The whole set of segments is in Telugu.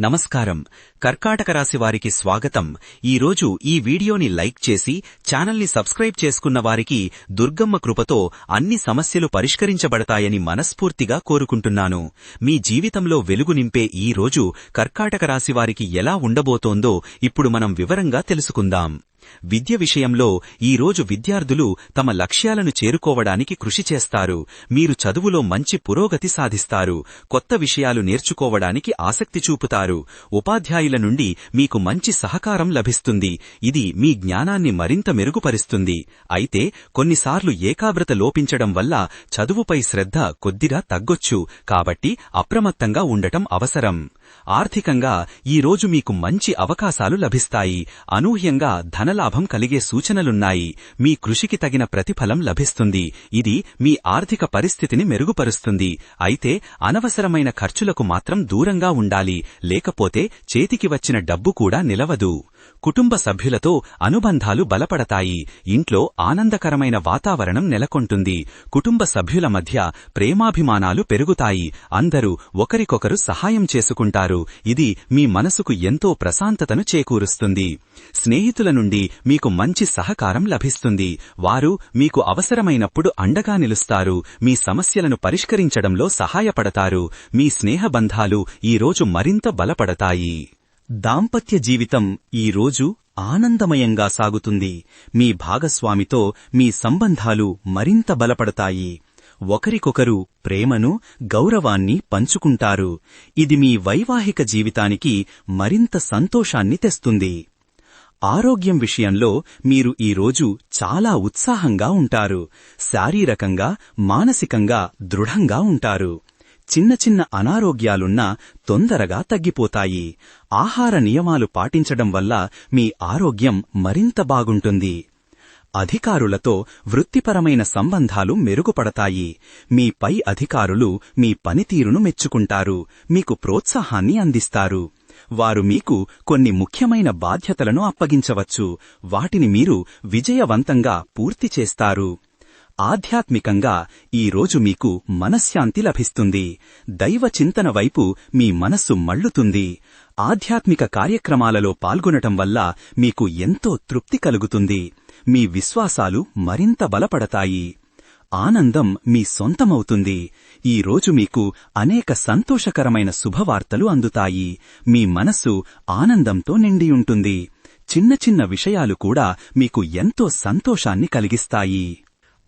నమస్కారం. కర్కాటక రాశి వారికి స్వాగతం. ఈరోజు ఈ వీడియోని లైక్ చేసి ఛానల్ని సబ్స్క్రైబ్ చేసుకున్న వారికి దుర్గమ్మ కృపతో అన్ని సమస్యలు పరిష్కరించబడతాయని మనస్ఫూర్తిగా కోరుకుంటున్నాను. మీ జీవితంలో వెలుగు నింపే ఈ రోజు కర్కాటక రాశి వారికి ఎలా ఉండబోతోందో ఇప్పుడు మనం వివరంగా తెలుసుకుందాం. విద్య విషయంలో ఈ రోజు విద్యార్థులు తమ లక్ష్యాలను చేరుకోవడానికి కృషి చేస్తారు. మీరు చదువులో మంచి పురోగతి సాధిస్తారు. కొత్త విషయాలు నేర్చుకోవడానికి ఆసక్తి చూపుతారు. ఉపాధ్యాయుల నుండి మీకు మంచి సహకారం లభిస్తుంది. ఇది మీ జ్ఞానాన్ని మరింత మెరుగుపరుస్తుంది. అయితే కొన్నిసార్లు ఏకాగ్రత లోపించడం వల్ల చదువుపై శ్రద్ధ కొద్దిగా తగ్గొచ్చు. కాబట్టి అప్రమత్తంగా ఉండటం అవసరం. ఆర్థికంగా ఈ రోజు మీకు మంచి అవకాశాలు లభిస్తాయి. అనూహ్యంగా ధనలాభం కలిగే సూచనలున్నాయి. మీ కృషికి తగిన ప్రతిఫలం లభిస్తుంది. ఇది మీ ఆర్థిక పరిస్థితిని మెరుగుపరుస్తుంది. అయితే అనవసరమైన ఖర్చులకు మాత్రం దూరంగా ఉండాలి. లేకపోతే చేతికి వచ్చిన డబ్బు కూడా నిలవదు. కుటుంబ సభ్యులతో అనుబంధాలు బలపడతాయి. ఇంట్లో ఆనందకరమైన వాతావరణం నెలకొంటుంది. కుటుంబ సభ్యుల మధ్య ప్రేమాభిమానాలు పెరుగుతాయి. అందరూ ఒకరికొకరు సహాయం చేసుకుంటారు. ఇది మీ మనసుకు ఎంతో ప్రశాంతతను చేకూరుస్తుంది. స్నేహితుల నుండి మీకు మంచి సహకారం లభిస్తుంది. వారు మీకు అవసరమైనప్పుడు అండగా నిలుస్తారు. మీ సమస్యలను పరిష్కరించడంలో సహాయపడతారు. మీ స్నేహబంధాలు ఈరోజు మరింత బలపడతాయి. దాంపత్య జీవితం ఈ రోజు ఆనందమయంగా సాగుతుంది. మీ భాగస్వామితో మీ సంబంధాలు మరింత బలపడతాయి. ఒకరికొకరు ప్రేమను గౌరవాన్ని పంచుకుంటారు. ఇది మీ వైవాహిక జీవితానికి మరింత సంతోషాన్ని తెస్తుంది. ఆరోగ్యం విషయంలో మీరు ఈరోజు చాలా ఉత్సాహంగా ఉంటారు. శారీరకంగా మానసికంగా దృఢంగా ఉంటారు. చిన్న చిన్న అనారోగ్యాలున్నా తొందరగా తగ్గిపోతాయి. ఆహార నియమాలు పాటించడం వల్ల మీ ఆరోగ్యం మరింత బాగుంటుంది. అధికారులతో వృత్తిపరమైన సంబంధాలు మెరుగుపడతాయి. మీ పై అధికారులు మీ పనితీరును మెచ్చుకుంటారు. మీకు ప్రోత్సాహాన్ని అందిస్తారు. వారు మీకు కొన్ని ముఖ్యమైన బాధ్యతలను అప్పగించవచ్చు. వాటిని మీరు విజయవంతంగా పూర్తి చేస్తారు. ఆధ్యాత్మికంగా ఈరోజు మీకు మనశ్శాంతి లభిస్తుంది. దైవ చింతన వైపు మీ మనస్సు మళ్ళుతుంది ఆధ్యాత్మిక కార్యక్రమాలలో పాల్గొనటం వల్ల మీకు ఎంతో తృప్తి కలుగుతుంది. మీ విశ్వాసాలు మరింత బలపడతాయి. ఆనందం మీ సొంతమవుతుంది. ఈ రోజు మీకు అనేక సంతోషకరమైన శుభవార్తలు అందుతాయి. మీ మనస్సు ఆనందంతో నిండియుంటుంది. చిన్న చిన్న విషయాలు కూడా మీకు ఎంతో సంతోషాన్ని కలిగిస్తాయి.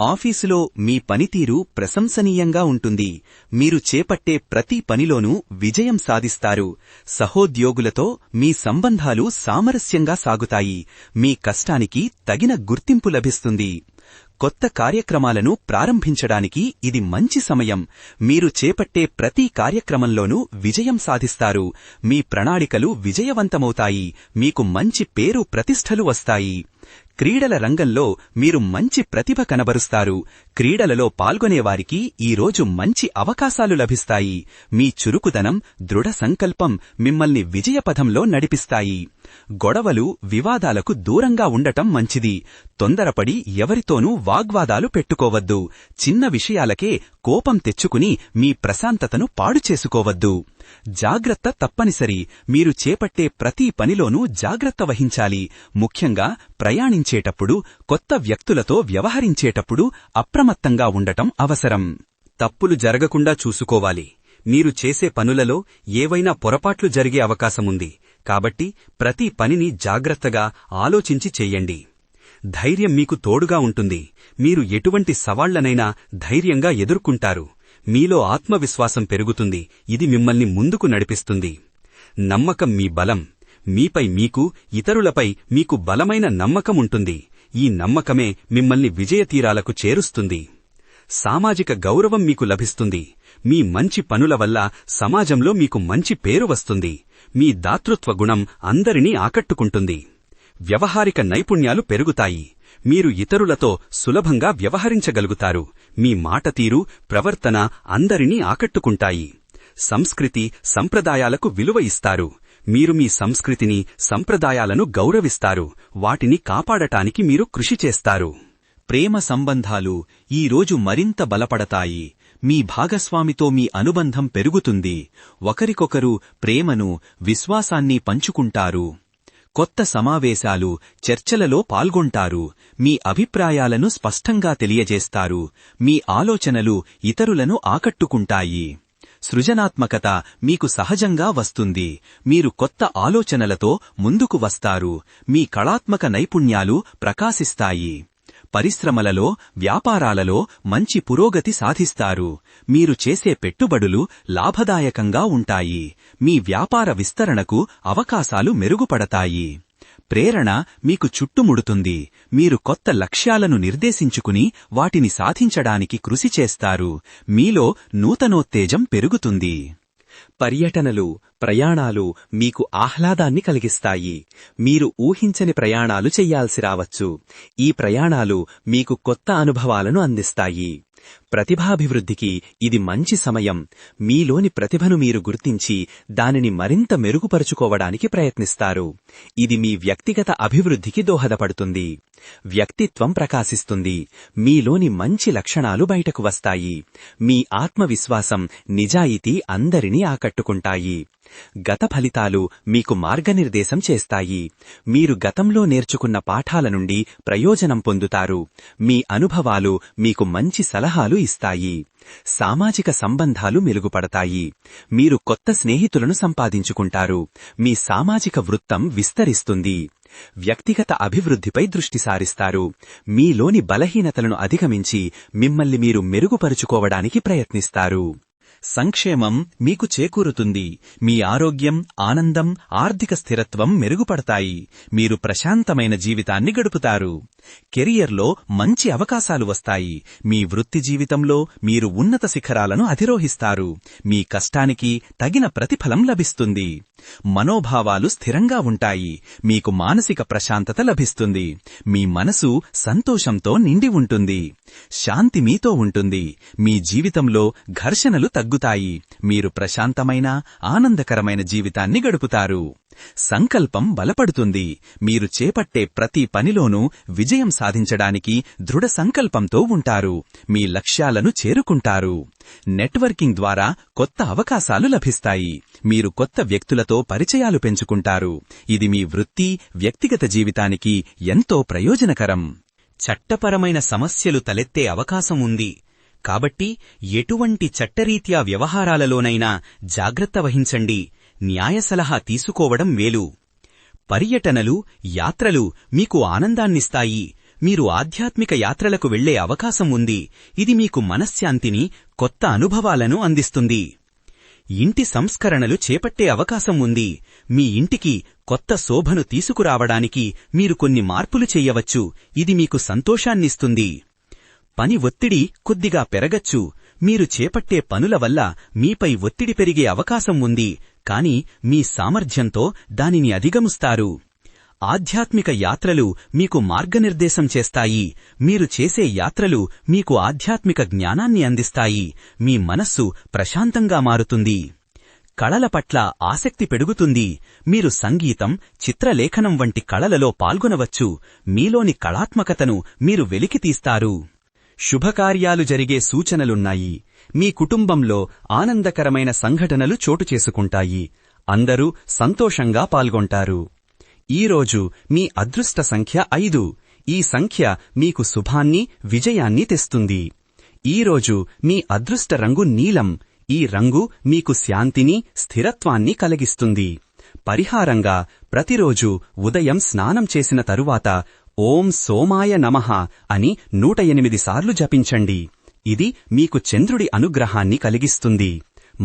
ఆఫీసులో మీ పనితీరు ప్రశంసనీయంగా ఉంటుంది. మీరు చేపట్టే ప్రతి పనిలోనూ విజయం సాధిస్తారు. సహోద్యోగులతో మీ సంబంధాలు సామరస్యంగా సాగుతాయి. మీ కష్టానికి తగిన గుర్తింపు లభిస్తుంది. కొత్త కార్యక్రమాలను ప్రారంభించడానికి ఇది మంచి సమయం. మీరు చేపట్టే ప్రతి కార్యక్రమంలోనూ విజయం సాధిస్తారు. మీ ప్రణాళికలు విజయవంతమవుతాయి. మీకు మంచి పేరు ప్రతిష్టలు వస్తాయి. క్రీడల రంగంలో మీరు మంచి ప్రతిభ కనబరుస్తారు. క్రీడలలో పాల్గొనేవారికి ఈరోజు మంచి అవకాశాలు లభిస్తాయి. మీ చురుకుదనం దృఢ సంకల్పం మిమ్మల్ని విజయపథంలో నడిపిస్తాయి. గొడవలు వివాదాలకు దూరంగా ఉండటం మంచిది. తొందరపడి ఎవరితోనూ వాగ్వాదాలు పెట్టుకోవద్దు. చిన్న విషయాలకే కోపం తెచ్చుకుని మీ ప్రశాంతతను పాడు చేసుకోవద్దు. జాగ్రత్త తప్పనిసరి. మీరు చేపట్టే ప్రతి పనిలోనూ జాగ్రత్త వహించాలి. ముఖ్యంగా ప్రయాణించేటప్పుడు కొత్త వ్యక్తులతో వ్యవహరించేటప్పుడు అప్రమత్తంగా ఉండటం అవసరం. తప్పులు జరగకుండా చూసుకోవాలి. మీరు చేసే పనులలో ఏవైనా పొరపాట్లు జరిగే అవకాశముంది. కాబట్టి ప్రతి పనిని జాగ్రత్తగా ఆలోచించి చెయ్యండి ధైర్యం మీకు తోడుగా ఉంటుంది. మీరు ఎటువంటి సవాళ్ళనైనా ధైర్యంగా ఎదుర్కొంటారు. మీలో ఆత్మవిశ్వాసం పెరుగుతుంది. ఇది మిమ్మల్ని ముందుకు నడిపిస్తుంది. నమ్మకం మీ బలం. మీపై మీకు ఇతరులపై మీకు బలమైన నమ్మకం ఉంటుంది. ఈ నమ్మకమే మిమ్మల్ని విజయతీరాలకు చేరుస్తుంది. సామాజిక గౌరవం మీకు లభిస్తుంది. మీ మంచి పనుల వల్ల సమాజంలో మీకు మంచి పేరు వస్తుంది. మీ దాతృత్వ గుణం అందరినీ ఆకట్టుకుంటుంది. వ్యవహారిక నైపుణ్యాలు పెరుగుతాయి. మీరు ఇతరులతో సులభంగా వ్యవహరించగలుగుతారు. మీ మాట తీరు ప్రవర్తన అందరినీ ఆకట్టుకుంటాయి. సంస్కృతి సంప్రదాయాలకు విలువ ఇస్తారు. మీరు మీ సంస్కృతిని సంప్రదాయాలను గౌరవిస్తారు. వాటిని కాపాడటానికి మీరు కృషి చేస్తారు. ప్రేమ సంబంధాలు ఈరోజు మరింత బలపడతాయి. మీ భాగస్వామితో మీ అనుబంధం పెరుగుతుంది. ఒకరికొకరు ప్రేమను విశ్వాసాన్ని పంచుకుంటారు. కొత్త సమావేశాలు చర్చలలో పాల్గొంటారు. మీ అభిప్రాయాలను స్పష్టంగా తెలియజేస్తారు. మీ ఆలోచనలు ఇతరులను ఆకట్టుకుంటాయి. సృజనాత్మకత మీకు సహజంగా వస్తుంది. మీరు కొత్త ఆలోచనలతో ముందుకు వస్తారు. మీ కళాత్మక నైపుణ్యాలు ప్రకాశిస్తాయి. పరిశ్రమలలో వ్యాపారాలలో మంచి పురోగతి సాధిస్తారు. మీరు చేసే పెట్టుబడులు లాభదాయకంగా ఉంటాయి. మీ వ్యాపార విస్తరణకు అవకాశాలు మెరుగుపడతాయి. ప్రేరణ మీకు చుట్టుముడుతుంది. మీరు కొత్త లక్ష్యాలను నిర్దేశించుకుని వాటిని సాధించడానికి కృషి చేస్తారు. మీలో నూతనోత్తేజం పెరుగుతుంది. పర్యటనలు ప్రయాణాలు మీకు ఆహ్లాదాన్ని కలిగిస్తాయి. మీరు ఊహించని ప్రయాణాలు చెయ్యాల్సి రావచ్చు. ఈ ప్రయాణాలు మీకు కొత్త అనుభవాలను అందిస్తాయి. ప్రతిభాభివృద్ధికి ఇది మంచి సమయం. మీలోని ప్రతిభను మీరు గుర్తించి దానిని మరింత మెరుగుపరుచుకోవడానికి ప్రయత్నిస్తారు. ఇది మీ వ్యక్తిగత అభివృద్ధికి దోహదపడుతుంది. వ్యక్తిత్వం ప్రకాశిస్తుంది. మీలోని మంచి లక్షణాలు బయటకు వస్తాయి. మీ ఆత్మవిశ్వాసం నిజాయితీ అందరినీ ఆకట్టుకుంటాయి గత ఫలితాలు మీకు మార్గనిర్దేశం చేస్తాయి. మీరు గతంలో నేర్చుకున్న పాఠాల నుండి ప్రయోజనం పొందుతారు. మీ అనుభవాలు మీకు మంచి సలహాలు ఇస్తాయి. సామాజిక సంబంధాలు మెరుగుపడతాయి. మీరు కొత్త స్నేహితులను సంపాదించుకుంటారు. మీ సామాజిక వృత్తం విస్తరిస్తుంది. వ్యక్తిగత అభివృద్ధిపై దృష్టి సారిస్తారు. మీలోని బలహీనతలను అధిగమించి మిమ్మల్ని మీరు మెరుగుపరుచుకోవడానికి ప్రయత్నిస్తారు. సంక్షేమం మీకు చేకూరుతుంది. మీ ఆరోగ్యం ఆనందం ఆర్థిక స్థిరత్వం మెరుగుపడతాయి. మీరు ప్రశాంతమైన జీవితాన్ని గడుపుతారు. కెరియర్లో మంచి అవకాశాలు వస్తాయి. మీ వృత్తి జీవితంలో మీరు ఉన్నత శిఖరాలను అధిరోహిస్తారు. మీ కష్టానికి తగిన ప్రతిఫలం లభిస్తుంది. మనోభావాలు స్థిరంగా ఉంటాయి. మీకు మానసిక ప్రశాంతత లభిస్తుంది. మీ మనసు సంతోషంతో నిండి ఉంటుంది. శాంతి మీతో ఉంటుంది. మీ జీవితంలో ఘర్షణలు తగ్గుతాయి. మీరు ప్రశాంతమైన ఆనందకరమైన జీవితాన్ని గడుపుతారు. సంకల్పం బలపడుతుంది. మీరు చేపట్టే ప్రతి పనిలోనూ విజయం సాధించడానికి దృఢ సంకల్పంతో ఉంటారు. మీ లక్ష్యాలను చేరుకుంటారు. నెట్వర్కింగ్ ద్వారా కొత్త అవకాశాలు లభిస్తాయి. మీరు కొత్త వ్యక్తులతో పరిచయాలు పెంచుకుంటారు. ఇది మీ వృత్తి వ్యక్తిగత జీవితానికి ఎంతో ప్రయోజనకరం. చట్టపరమైన సమస్యలు తలెత్తే అవకాశం ఉంది. కాబట్టి ఎటువంటి చట్టరీత్యా వ్యవహారాలలోనైనా జాగ్రత్త వహించండి. న్యాయ సలహా తీసుకోవడం మేలు. పర్యటనలు యాత్రలు మీకు ఆనందాన్నిస్తాయి. మీరు ఆధ్యాత్మిక యాత్రలకు వెళ్ళే అవకాశం ఉంది. ఇది మీకు మనశ్శాంతిని కొత్త అనుభవాలను అందిస్తుంది. ఇంటి సంస్కరణలు చేపట్టే అవకాశం ఉంది. మీ ఇంటికి కొత్త శోభను తీసుకురావడానికి మీరు కొన్ని మార్పులు చెయ్యవచ్చు ఇది మీకు సంతోషాన్నిస్తుంది. పని ఒత్తిడి కొద్దిగా పెరగచ్చు. మీరు చేపట్టే పనుల వల్ల మీపై ఒత్తిడి పెరిగే అవకాశం ఉంది. కాని మీ సామర్థ్యంతో దానిని అధిగమిస్తారు. ఆధ్యాత్మిక యాత్రలు మీకు మార్గనిర్దేశం చేస్తాయి. మీరు చేసే యాత్రలు మీకు ఆధ్యాత్మిక జ్ఞానాన్ని అందిస్తాయి. మీ మనస్సు ప్రశాంతంగా మారుతుంది. కళల పట్ల ఆసక్తి పెరుగుతుంది. మీరు సంగీతం చిత్రలేఖనం వంటి కళలలో పాల్గొనవచ్చు. మీలోని కళాత్మకతను మీరు వెలికితీస్తారు. శుభకార్యాలు జరిగే సూచనలున్నాయి. మీ కుటుంబంలో ఆనందకరమైన సంఘటనలు చోటు చేసుకుంటాయి. అందరూ సంతోషంగా పాల్గొంటారు. ఈరోజు మీ అదృష్ట సంఖ్య ఐదు. ఈ సంఖ్య మీకు శుభాన్ని విజయాన్ని తెస్తుంది. ఈరోజు మీ అదృష్ట రంగు నీలం. ఈ రంగు మీకు శాంతిని స్థిరత్వాన్ని కలిగిస్తుంది. పరిహారంగా ప్రతిరోజు ఉదయం స్నానం చేసిన తరువాత ఓం సోమాయ నమః అని నూట ఎనిమిది సార్లు జపించండి. ఇది మీకు చంద్రుడి అనుగ్రహాన్ని కలిగిస్తుంది.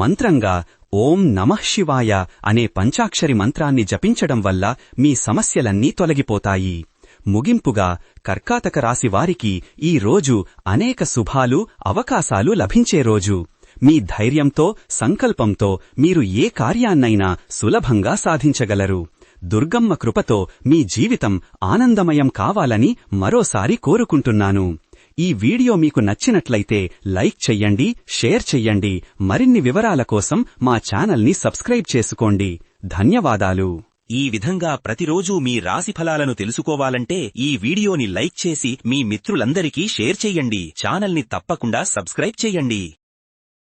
మంత్రంగా ఓం నమః శివాయ అనే పంచాక్షరి మంత్రాన్ని జపించడం వల్ల మీ సమస్యలన్నీ తొలగిపోతాయి. ముగింపుగా కర్కాటక రాశివారికి ఈ రోజు అనేక శుభాలు అవకాశాలు లభించే రోజు. మీ ధైర్యంతో సంకల్పంతో మీరు ఏ కార్యాన్నైనా సులభంగా సాధించగలరు. దుర్గమ్మ కృపతో మీ జీవితం ఆనందమయం కావాలని మరోసారి కోరుకుంటున్నాను. ఈ వీడియో మీకు నచ్చినట్లయితే లైక్ చెయ్యండి షేర్ చెయ్యండి మరిన్ని వివరాల కోసం మా ఛానల్ని సబ్స్క్రైబ్ చేసుకోండి. ధన్యవాదాలు. ఈ విధంగా ప్రతిరోజూ మీ రాశి ఫలాలను తెలుసుకోవాలంటే ఈ వీడియోని లైక్ చేసి మీ మిత్రులందరికీ షేర్ చెయ్యండి. ఛానల్ని తప్పకుండా సబ్స్క్రైబ్ చెయ్యండి.